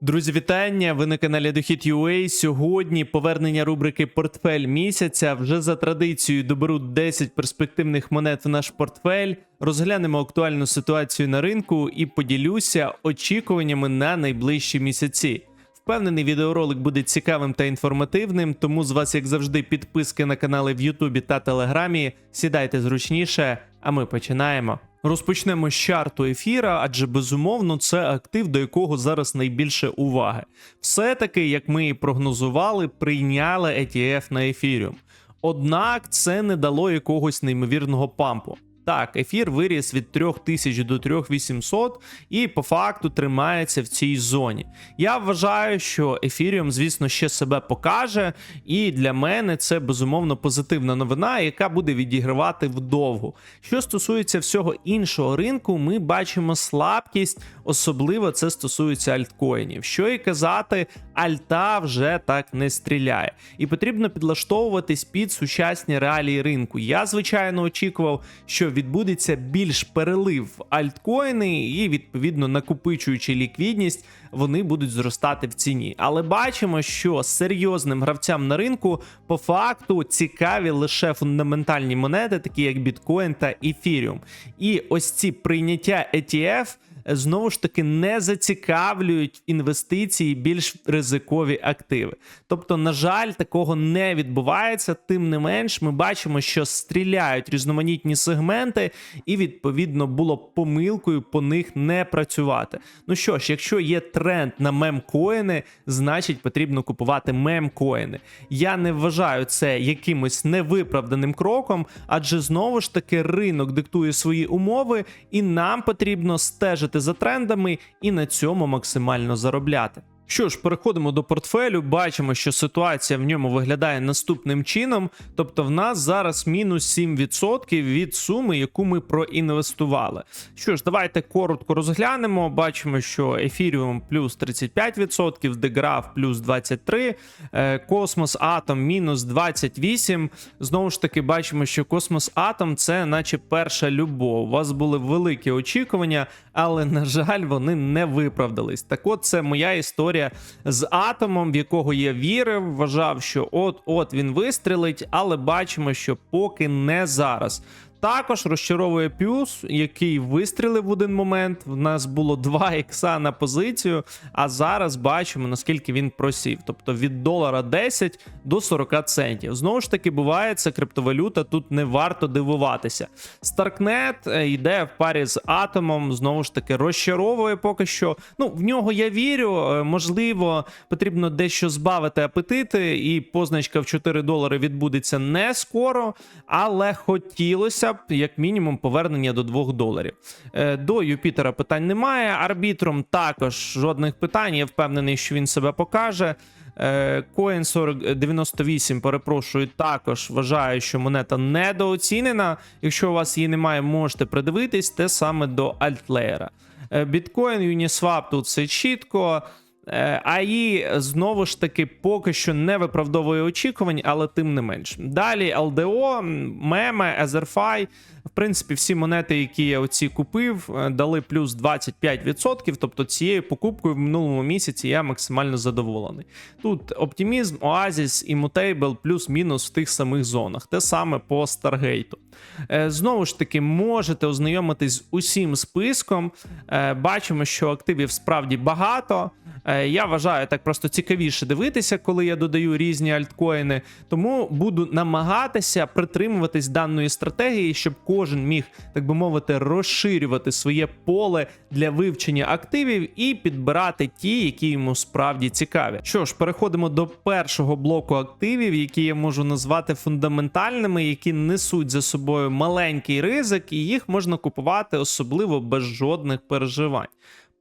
Друзі, вітання! Ви на каналі Дохід UA. Сьогодні повернення рубрики Портфель місяця. Вже за традицією доберу 10 перспективних монет в наш портфель. Розглянемо актуальну ситуацію на ринку і поділюся очікуваннями на найближчі місяці. Впевнений, відеоролик буде цікавим та інформативним, тому з вас, як завжди, підписки на канали в Ютубі та Телеграмі. Сідайте зручніше, а ми починаємо. Розпочнемо з чарту ефіра, адже безумовно це актив, до якого зараз найбільше уваги. Все-таки, як ми і прогнозували, прийняли ETF на ефіріум. Однак це не дало якогось неймовірного пампу. Так, ефір виріс від 3000 до 3800 і по факту тримається в цій зоні. Я вважаю, що ефіріум, звісно, ще себе покаже, і для мене це безумовно позитивна новина, яка буде відігравати вдовгу. Що стосується всього іншого ринку, ми бачимо слабкість, особливо це стосується альткоїнів. Що і казати, альта вже так не стріляє, і потрібно підлаштовуватись під сучасні реалії ринку. Я звичайно очікував, що відбудеться більш перелив в альткоїни, і відповідно накопичуючи ліквідність, вони будуть зростати в ціні. Але бачимо, що серйозним гравцям на ринку по факту цікаві лише фундаментальні монети, такі як біткоін та ефіріум. І ось ці прийняття ETF знову ж таки не зацікавлюють інвестиції більш ризикові активи. Тобто, на жаль, такого не відбувається. Тим не менш, ми бачимо, що стріляють різноманітні сегменти, і відповідно було помилкою по них не працювати. Ну що ж, якщо є тренд на мемкоїни, значить потрібно купувати мемкоїни. Я не вважаю це якимось невиправданим кроком, адже знову ж таки ринок диктує свої умови, і нам потрібно стежити за трендами і на цьому максимально заробляти. Що ж, переходимо до портфелю. Бачимо, що ситуація в ньому виглядає наступним чином. Тобто, в нас зараз мінус 7% від суми, яку ми проінвестували. Що ж, давайте коротко розглянемо. Бачимо, що Ethereum плюс 35%, Degraph плюс 23%, е, Cosmos Atom мінус 28%. Знову ж таки, бачимо, що Cosmos Atom це наче перша любов. У вас були великі очікування, але, на жаль, вони не виправдались. Так от, це моя історія з атомом, в якого я вірив, вважав, що от-от він вистрілить, але бачимо, що поки не зараз. Також розчаровує Пюс, який вистрілив в один момент. В нас було 2 ікса на позицію, а зараз бачимо, наскільки він просів. Тобто від долара 10 до 40 центів. Знову ж таки, буває, це криптовалюта, тут не варто дивуватися. Starknet йде в парі з атомом, знову ж таки, розчаровує поки що. Ну, в нього я вірю. е, Можливо, потрібно дещо збавити апетити, і позначка в 4 долари відбудеться не скоро, але хотілося як мінімум, повернення до 2 доларів. Е, До Юпітера питань немає. Арбітром також жодних питань. Я впевнений, що він себе покаже. Е, Coin 4098, перепрошую, також вважаю, що монета недооцінена. Якщо у вас її немає, можете придивитись те саме до альтлеєра. Біткоін, Uniswap тут все чітко. Е, АІ знову ж таки поки що не виправдовує очікувань, але тим не менш. Далі LDO, меме, Etherfi. В принципі, всі монети, які я оці купив, е, дали плюс 25%. Тобто цією покупкою в минулому місяці я максимально задоволений. Тут оптимізм, Oasis і Mutable плюс-мінус в тих самих зонах. Те саме по Stargate. Е, Знову ж таки, можете ознайомитись з усім списком. Е, Бачимо, що активів справді багато. Е, Я вважаю так просто цікавіше дивитися, коли я додаю різні альткоїни. Тому буду намагатися притримуватись даної стратегії, щоб кожен міг, так би мовити, розширювати своє поле для вивчення активів і підбирати ті, які йому справді цікаві. Що ж, переходимо до першого блоку активів, які я можу назвати фундаментальними, які несуть за собою маленький ризик, і їх можна купувати особливо без жодних переживань.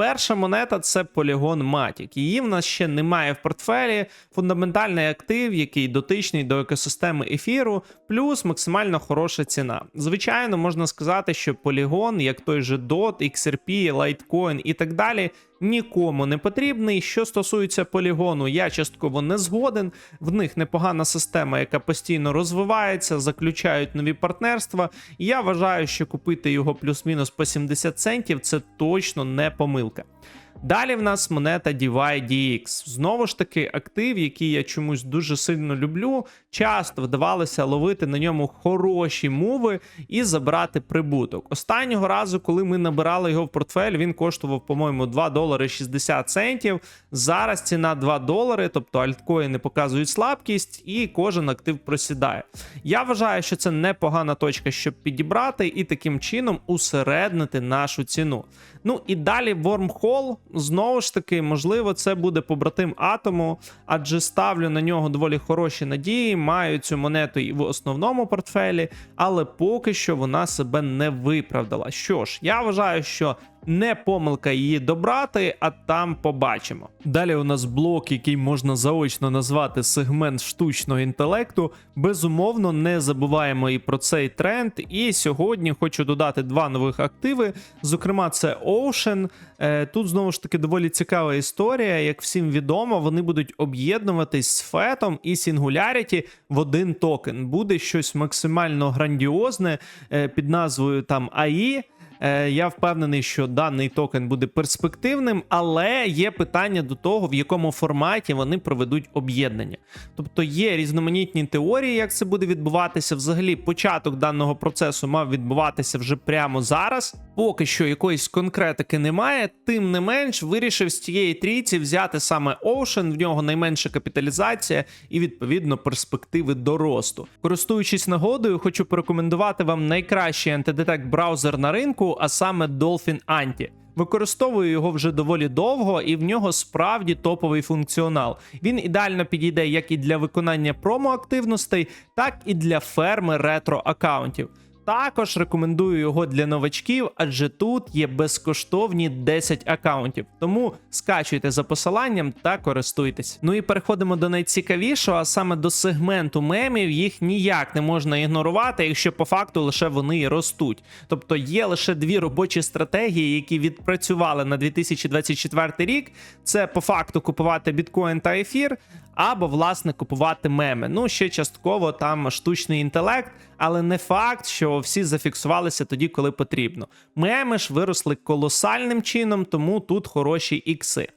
Перша монета це Polygon Matic. Її в нас ще немає в портфелі. Фундаментальний актив, який дотичний до екосистеми ефіру, плюс максимально хороша ціна. Звичайно, можна сказати, що Polygon, як той же DOT, XRP, Litecoin і так далі, нікому не потрібний. Що стосується полігону, я частково не згоден. В них непогана система, яка постійно розвивається, заключають нові партнерства. Я вважаю, що купити його плюс-мінус по 70 центів це точно не помилка. Далі в нас монета DeVi DX. Знову ж таки, актив, який я чомусь дуже сильно люблю. Часто вдавалося ловити на ньому хороші мови і забрати прибуток. Останнього разу, коли ми набирали його в портфель, він коштував, по-моєму, 2 долари 60 центів. Зараз ціна 2 долари, тобто альткоїни показують слабкість, і кожен актив просідає. Я вважаю, що це непогана точка, щоб підібрати і таким чином усереднити нашу ціну. Ну і далі Wormhole, знову ж таки, можливо, це буде побратим атому, адже ставлю на нього доволі хороші надії. Маю цю монету і в основному портфелі, але поки що вона себе не виправдала. Що ж, я вважаю, що не помилка її добрати, а там побачимо. Далі у нас блок, який можна заочно назвати сегмент штучного інтелекту. Безумовно, не забуваємо і про цей тренд. І сьогодні хочу додати два нових активи. Зокрема, це Ocean. Е, Тут знову ж таки доволі цікава історія. Як всім відомо, вони будуть об'єднуватись з фетом і Singularity в один токен. Буде щось максимально грандіозне е, під назвою там AI. Е, Я впевнений, що даний токен буде перспективним, але є питання до того, в якому форматі вони проведуть об'єднання. Тобто є різноманітні теорії, як це буде відбуватися. Взагалі, початок даного процесу мав відбуватися вже прямо зараз. Поки що якоїсь конкретики немає. Тим не менш, вирішив з цієї трійці взяти саме Ocean, в нього найменша капіталізація і відповідно перспективи до росту. Користуючись нагодою, хочу порекомендувати вам найкращий антидетект браузер на ринку, а саме Dolphin Anti. Використовую його вже доволі довго, і в нього справді топовий функціонал. Він ідеально підійде як і для виконання промо-активностей, так і для ферми ретро-аккаунтів. Також рекомендую його для новачків, адже тут є безкоштовні 10 аккаунтів. Тому скачуйте за посиланням та користуйтесь. Ну і переходимо до найцікавішого, а саме до сегменту мемів. Їх ніяк не можна ігнорувати, якщо по факту лише вони і ростуть. Тобто є лише дві робочі стратегії, які відпрацювали на 2024 рік. Це по факту купувати біткоін та ефір. Або, власне, купувати меми. Ну, ще частково там штучний інтелект, але не факт, що всі зафіксувалися тоді, коли потрібно. Меми ж виросли колосальним чином, тому тут хороші ікси.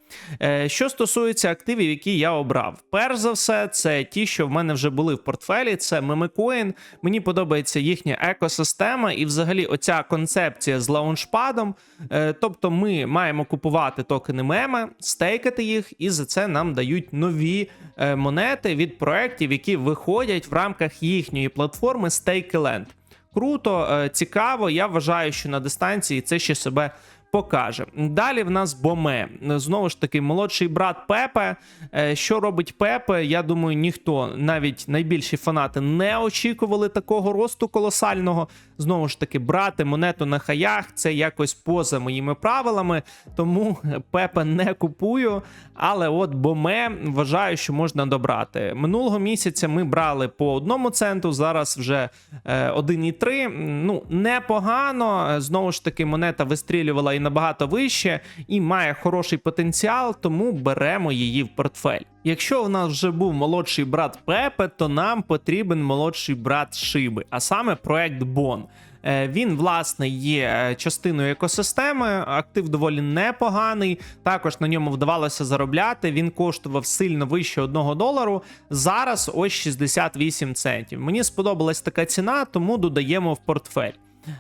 Е, Що стосується активів, які я обрав, перш за все, це ті, що в мене вже були в портфелі. Це Memecoin. Мені подобається їхня екосистема, і взагалі оця концепція з лаунчпадом. Е, Тобто, ми маємо купувати токени меми, стейкати їх, і за це нам дають нові е, монети від проєктів, які виходять в рамках їхньої платформи StakeLand. Круто, цікаво. Я вважаю, що на дистанції це ще себе покаже. Далі в нас Боме. Знову ж таки, молодший брат Пепе. Е, Що робить Пепе? Я думаю, ніхто, навіть найбільші фанати, не очікували такого росту колосального. Знову ж таки, брати монету на хаях це якось поза моїми правилами, тому Пепе не купую. Але от Боме вважаю, що можна добрати. Минулого місяця ми брали по одному центу, зараз вже е, 1,3. Ну, непогано. Знову ж таки, монета вистрілювала і набагато вище, і має хороший потенціал, тому беремо її в портфель. Якщо у нас вже був молодший брат Пепе, то нам потрібен молодший брат Шиби, а саме проект Бон. Е, Він, власне, є е, частиною екосистеми, актив доволі непоганий. Також на ньому вдавалося заробляти. Він коштував сильно вище 1 долару. Зараз ось 68 центів. Мені сподобалась така ціна, тому додаємо в портфель.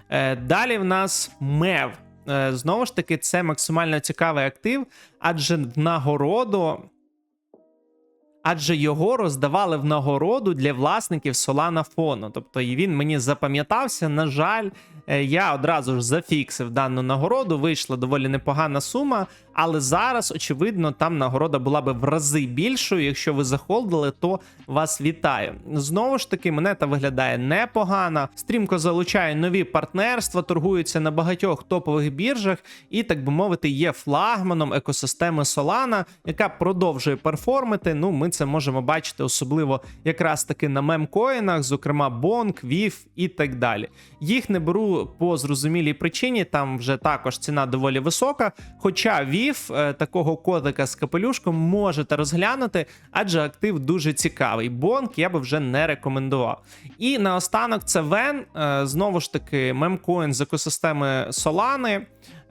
Е, Далі в нас мев. Е, Знову ж таки, це максимально цікавий актив, адже в нагороду. Адже його роздавали в нагороду для власників Solana фону. Тобто він мені запам'ятався. На жаль, е, я одразу ж зафіксив дану нагороду. Вийшла доволі непогана сума, але зараз, очевидно, там нагорода була би в рази більшою. Якщо ви захолдили, то вас вітаю. Знову ж таки, монета виглядає непогано. Стрімко залучає нові партнерства, торгується на багатьох топових біржах і, так би мовити, є флагманом екосистеми Solana, яка продовжує перформити. Ну, ми це можемо бачити, особливо якраз таки на мемкоїнах, зокрема Bonk, VIF і так далі. Їх не беру по зрозумілій причині, там вже також ціна доволі висока. Хоча VIF, е, такого кодика з капелюшком можете розглянути, адже актив дуже цікавий. Bonk я би вже не рекомендував. І наостанок це Вен, е, знову ж таки, мемкоін з екосистеми Solana.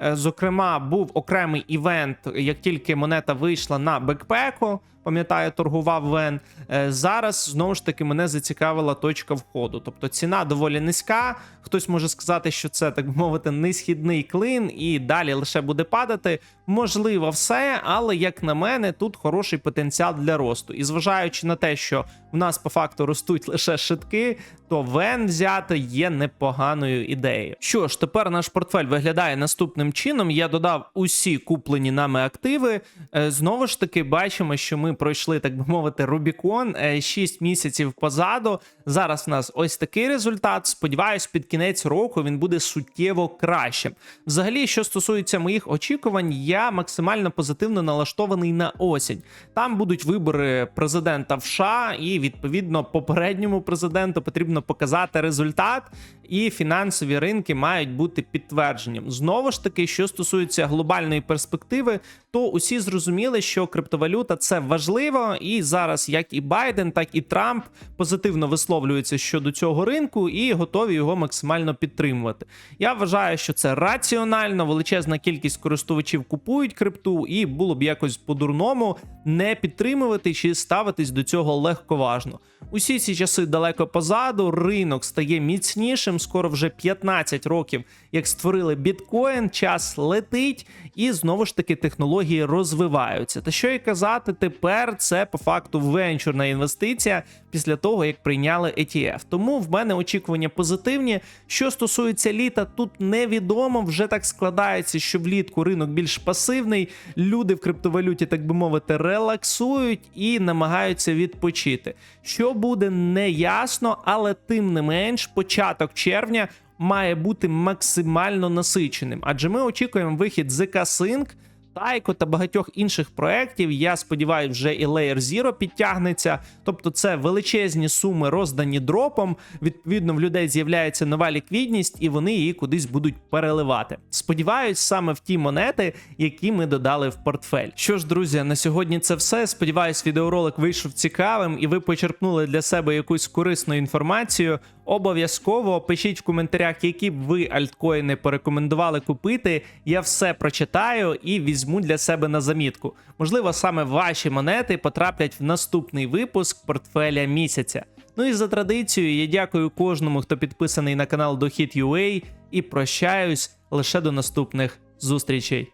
Е, Зокрема, був окремий івент, як тільки монета вийшла на бекпеку. Пам'ятаю, торгував Вен. Е, Зараз знову ж таки мене зацікавила точка входу. Тобто ціна доволі низька. Хтось може сказати, що це так би мовити несхідний клин, і далі лише буде падати. Можливо, все, але як на мене, тут хороший потенціал для росту. І зважаючи на те, що в нас по факту ростуть лише шитки, то вен взяти є непоганою ідеєю. Що ж, тепер наш портфель виглядає наступним чином. Я додав усі куплені нами активи. Е, Знову ж таки, бачимо, що ми пройшли, так би мовити, Рубікон 6 місяців позаду. Зараз в нас ось такий результат. Сподіваюсь, під кінець року він буде суттєво кращим. Взагалі, що стосується моїх очікувань, я максимально позитивно налаштований на осінь. Там будуть вибори президента в США, і відповідно попередньому президенту потрібно показати результат, і фінансові ринки мають бути підтвердженням. Знову ж таки, що стосується глобальної перспективи, то усі зрозуміли, що криптовалюта це важливо, і зараз як і Байден, так і Трамп позитивно висловлюються щодо цього ринку і готові його максимально підтримувати. Я вважаю, що це раціонально, величезна кількість користувачів купують крипту, і було б якось по-дурному не підтримувати чи ставитись до цього легковажно. Усі ці часи далеко позаду, ринок стає міцнішим. Скоро вже 15 років, як створили біткоін, час летить, і знову ж таки технології розвиваються. Та що і казати, тепер це по факту венчурна інвестиція після того, як прийняли ETF. Тому в мене очікування позитивні. Що стосується літа, тут невідомо. Вже так складається, що влітку ринок більш пасивний. Люди в криптовалюті, так би мовити, релаксують і намагаються відпочити. Що буде не ясно, але тим не менш, початок червня має бути максимально насиченим, адже ми очікуємо вихід ZK Sync, Тайко та багатьох інших проєктів. Я сподіваюся, вже і Layer Zero підтягнеться. Тобто, це величезні суми роздані дропом. Відповідно, в людей з'являється нова ліквідність, і вони її кудись будуть переливати. Сподіваюсь, саме в ті монети, які ми додали в портфель. Що ж, друзі, на сьогодні це все. Сподіваюсь, відеоролик вийшов цікавим, і ви почерпнули для себе якусь корисну інформацію. Обов'язково пишіть в коментарях, які б ви альткоїни порекомендували купити. Я все прочитаю і візьму для себе на замітку. Можливо, саме ваші монети потраплять в наступний випуск портфеля місяця. Ну і за традицією, я дякую кожному, хто підписаний на канал Дохід.ua і прощаюсь лише до наступних зустрічей.